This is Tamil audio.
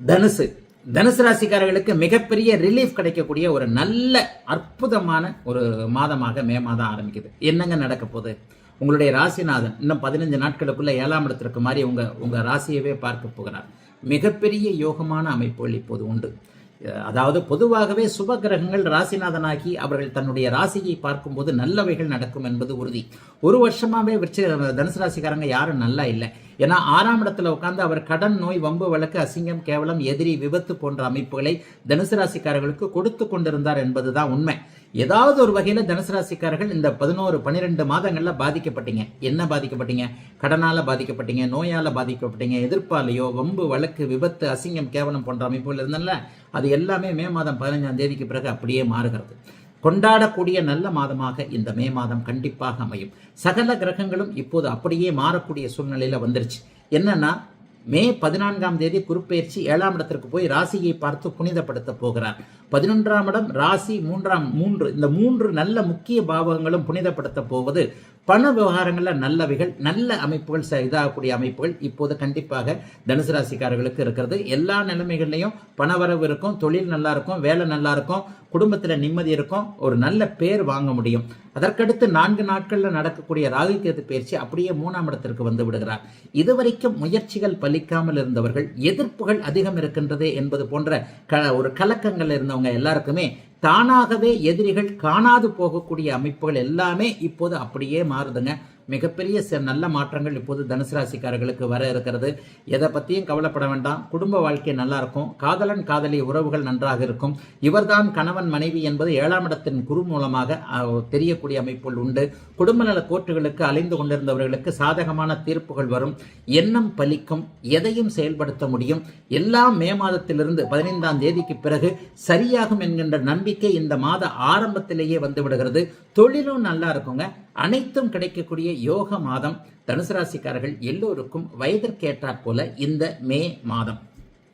தனுசு. தனுசு ராசிக்காரர்களுக்கு மிகப்பெரிய ரிலீஃப் கிடைக்கக்கூடிய ஒரு நல்ல அற்புதமான ஒரு மாதமாக மே மாதம் ஆரம்பிக்குது. என்னங்க நடக்க போகுது? உங்களுடைய ராசிநாதன் இன்னும் பதினஞ்சு நாட்களுக்குள்ள ஏழாம் இடத்திற்கு மாதிரி உங்க உங்க ராசியவே பார்க்க போகிறார். மிகப்பெரிய யோகமான அமைப்புகள் இப்போது உண்டு. அதாவது பொதுவாகவே சுப கிரகங்கள் ராசிநாதனாகி அவர்கள் தன்னுடைய ராசியை பார்க்கும்போது நல்லவைகள் நடக்கும் என்பது உறுதி. ஒரு வருஷமாவே விருச்ச தனுசு ராசிக்காரங்க யாரும் நல்லா இல்லை. ஏன்னா ஆறாம் இடத்துல உட்கார்ந்து அவர் கடன் நோய் வம்பு வழக்கு அசிங்கம் கேவலம் எதிரி விபத்து போன்ற அமைப்புகளை தனுசு ராசிக்காரர்களுக்கு கொடுத்து கொண்டிருந்தார் என்பதுதான் உண்மை. ஏதாவது ஒரு வகையில தனுசு ராசிக்காரர்கள் இந்த பதினோரு பன்னிரெண்டு மாதங்கள்ல பாதிக்கப்பட்டீங்க. என்ன பாதிக்கப்பட்டீங்க? கடனால பாதிக்கப்பட்டீங்க நோயால பாதிக்கப்பட்டீங்க எதிர்ப்பாலையோ வம்பு வழக்கு விபத்து அசிங்கம் கேவலம் போன்ற அமைப்புகள் இருந்தன அது எல்லாமே மே மாதம் பதினஞ்சாம் தேதிக்கு பிறகு அப்படியே மாறுகிறது. கொண்டாடக்கூடிய நல்ல மாதமாக இந்த மே மாதம் கண்டிப்பாக அமையும். சகல கிரகங்களும் இப்போது அப்படியே மாறக்கூடிய சூழ்நிலையில வந்துருச்சு. என்னன்னா மே பதினான்காம் தேதி குருப்பெயர்ச்சி ஏழாம் இடத்திற்கு போய் ராசியை பார்த்து புனிதப்படுத்த போகிறார். பதினொன்றாம் இடம் ராசி மூன்றாம் மூன்று. இந்த மூன்று நல்ல முக்கிய பாவங்களும் புனிதப்படுத்த போவது பண விவகாரங்களில் நல்லவைகள் நல்ல அமைப்புகள் ச- இதாகக்கூடிய அமைப்புகள் இப்போது கண்டிப்பாக தனுசு ராசிக்காரர்களுக்கு இருக்கிறது. எல்லா நிலைமைகள்லையும் பணவரவு இருக்கும் தொழில் நல்லா இருக்கும் வேலை நல்லா இருக்கும் குடும்பத்தில் நிம்மதி இருக்கும் ஒரு நல்ல பேர் வாங்க முடியும். அதற்கடுத்து நான்கு நாட்களில் நடக்கக்கூடிய ராகு கேது பயிற்சி அப்படியே மூணாம் இடத்திற்கு வந்து விடுகிறார். இதுவரைக்கும் முயற்சிகள் பலிக்காமல் இருந்தவர்கள் எதிர்ப்புகள் அதிகம் இருக்கின்றது என்பது போன்ற க ஒரு கலக்கங்கள் இருந்தவங்க எல்லாருக்குமே. தானாகவே எதிரிகள் காணாது போகக்கூடிய அமைப்புகள் எல்லாமே இப்போது அப்படியே மாறுதுங்க. மிகப்பெரிய ச- நல்ல மாற்றங்கள் இப்போது தனுசு ராசிக்காரர்களுக்கு வர இருக்கிறது. எதை பற்றியும் கவலைப்பட வேண்டாம். குடும்ப வாழ்க்கை நல்லா இருக்கும். காதலன் காதலி உறவுகள் நன்றாக இருக்கும். இவர்தான் கணவன் மனைவி என்பது ஏழாம் இடத்தின் குரு மூலமாக தெரியக்கூடிய அமைப்புகள் உண்டு. குடும்ப நல கோர்ட்டுகளுக்கு அலைந்து கொண்டிருந்தவர்களுக்கு சாதகமான தீர்ப்புகள் வரும். எண்ணம் பலிக்கும். எதையும் செயல்படுத்த முடியும். எல்லாம் மே மாதத்திலிருந்து பதினைந்தாம் தேதிக்கு பிறகு சரியாகும் என்கின்ற நம்பிக்கை இந்த மாத ஆரம்பத்திலேயே வந்து விடுகிறது. தொழிலும் நல்லா இருக்குங்க. அனைத்தும் கிடைக்கக்கூடிய யோக மாதம் தனுசு ராசிக்காரர்கள் எல்லோருக்கும் வயதிற்கேற்றாற் போல இந்த மே மாதம்.